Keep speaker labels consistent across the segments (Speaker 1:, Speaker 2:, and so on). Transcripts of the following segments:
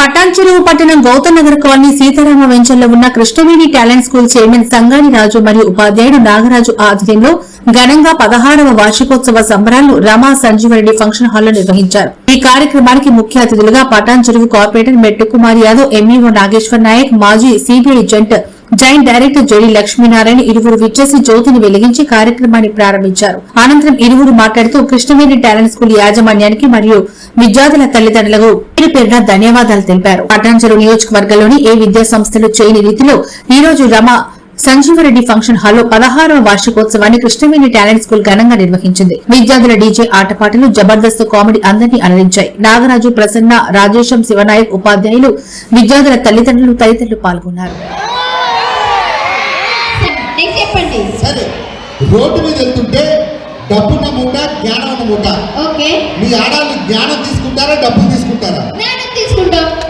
Speaker 1: పటాన్చెరువు పట్టణం గౌతమ్ నగర్ కాలనీ సీతారామ వెంచర్లో ఉన్న Krishnaveni talent school chairman Sangani Raju మరియు ఉపాధ్యాయుడు నాగరాజు ఆధ్వర్యంలో ఘనంగా పదహారవ వార్షికోత్సవ సంబరాలను రమా సంజీవరెడ్డి ఫంక్షన్ హాల్లో నిర్వహించారు. ఈ కార్యక్రమానికి ముఖ్య అతిథులుగా పటాన్ చెరువు కార్పొరేటర్ మెట్టుకుమార్ యాదవ్ ఎంఈఓ నాగేశ్వర్ నాయక్ మాజీ సిబిఐ జంట్ జాయింట్ డైరెక్టర్ జోడి లక్ష్మీనారాయణ ఇరువురు విచ్చేసి జ్యోతిని వెలిగించి కార్యక్రమాన్ని ప్రారంభించారు. అనంతరం ఇరువురు మాట్లాడుతూ కృష్ణవేణి టాలెంట్ స్కూల్ యాజమాన్యానికి మరియు విద్యార్థుల తల్లిదండ్రులకు పేరు పేరున ధన్యవాదాలు తెలిపారు. పటాన్చెరు నియోజకవర్గంలోని ఏ విద్యా సంస్థలు చేయని రీతిలో ఈ రోజు రమ సంజీవరెడ్డి ఫంక్షన్ హాల్లో పదహారవ వార్షికోత్సవాన్ని కృష్ణవేణి టాలెంట్ స్కూల్ ఘనంగా నిర్వహించింది. విద్యార్థుల డీజే ఆటపాటలు జబర్దస్త్ కామెడీ అందరినీ అలరించాయి. నాగరాజు ప్రసన్న రాజేశం శివనాయక్ ఉపాధ్యాయులు విద్యార్థుల తల్లిదండ్రులు తదితరులు పాల్గొన్నారు.
Speaker 2: రోడ్డు మీద వెళ్తుంటే డబ్బున్న మూట జ్ఞానం ఉన్న మూట మీ ఆడాలి జ్ఞానం తీసుకుంటారా డబ్బులు తీసుకుంటారా?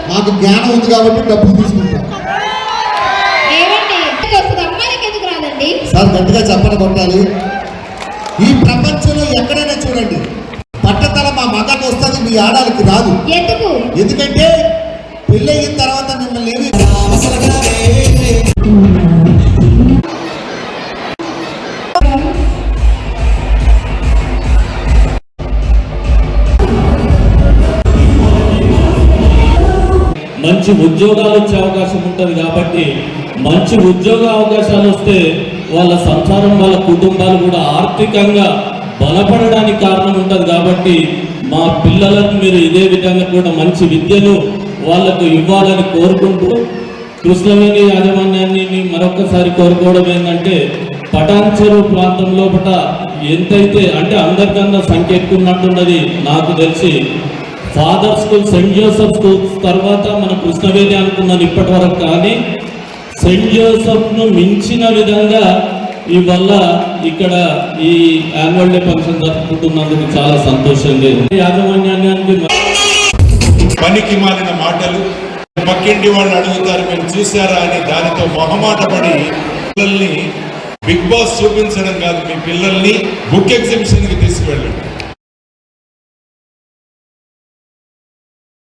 Speaker 2: మాకు జ్ఞానం ఉంది కాబట్టి డబ్బులు తీసుకుంటాం. సార్ గట్టిగా చెప్పని కొట్టాలి. ఈ ప్రపంచంలో ఎక్కడైనా చూడండి పట్టతల మా మగాకి వస్తుంది మీ ఆడాలికి రాదు.
Speaker 3: ఎందుకు?
Speaker 2: ఎందుకంటే పెళ్ళయిన తర్వాత మిమ్మల్ని ఏమి
Speaker 4: మంచి ఉద్యోగాలు వచ్చే అవకాశం ఉంటుంది కాబట్టి మంచి ఉద్యోగ అవకాశాలు వస్తే వాళ్ళ సంసారం వాళ్ళ కుటుంబాలు కూడా ఆర్థికంగా బలపడడానికి కారణం ఉంటుంది కాబట్టి మా పిల్లలకు మీరు ఇదే విధంగా కూడా మంచి విద్యను వాళ్ళకు ఇవ్వాలని కోరుకుంటూ కృష్ణవేణి యాజమాన్యాన్ని మరొకసారి కోరుకోవడం ఏంటంటే పటాన్చెరు ప్రాంతం లోపల ఎంతైతే అంటే అందరికన్నా సంఖ్య ఎక్కువ ఉన్నట్టున్నది నాకు తెలిసి father school saint Joseph school తర్వాత మన కృష్ణవేణి అనుకున్నాను ఇప్పటి వరకు కానీ సెయింట్ జోసెఫ్ను మించిన విధంగా ఇవల్ల ఇక్కడ ఈ యాన్యువల్ డే ఫంక్షన్ జరుపుకుంటున్నందుకు చాలా సంతోషంగా ఉంది. యాజమాన్యానికి
Speaker 5: పనికి మారిన మాటలు పక్కింటి వాళ్ళు అడుగుతారు మేము చూసారా అని దానితో మొహమాట పడి పిల్లల్ని బిగ్ బాస్ చూపించడం కాదు మీ పిల్లల్ని బుక్ ఎగ్జిబిషన్కి తీసుకువెళ్ళండి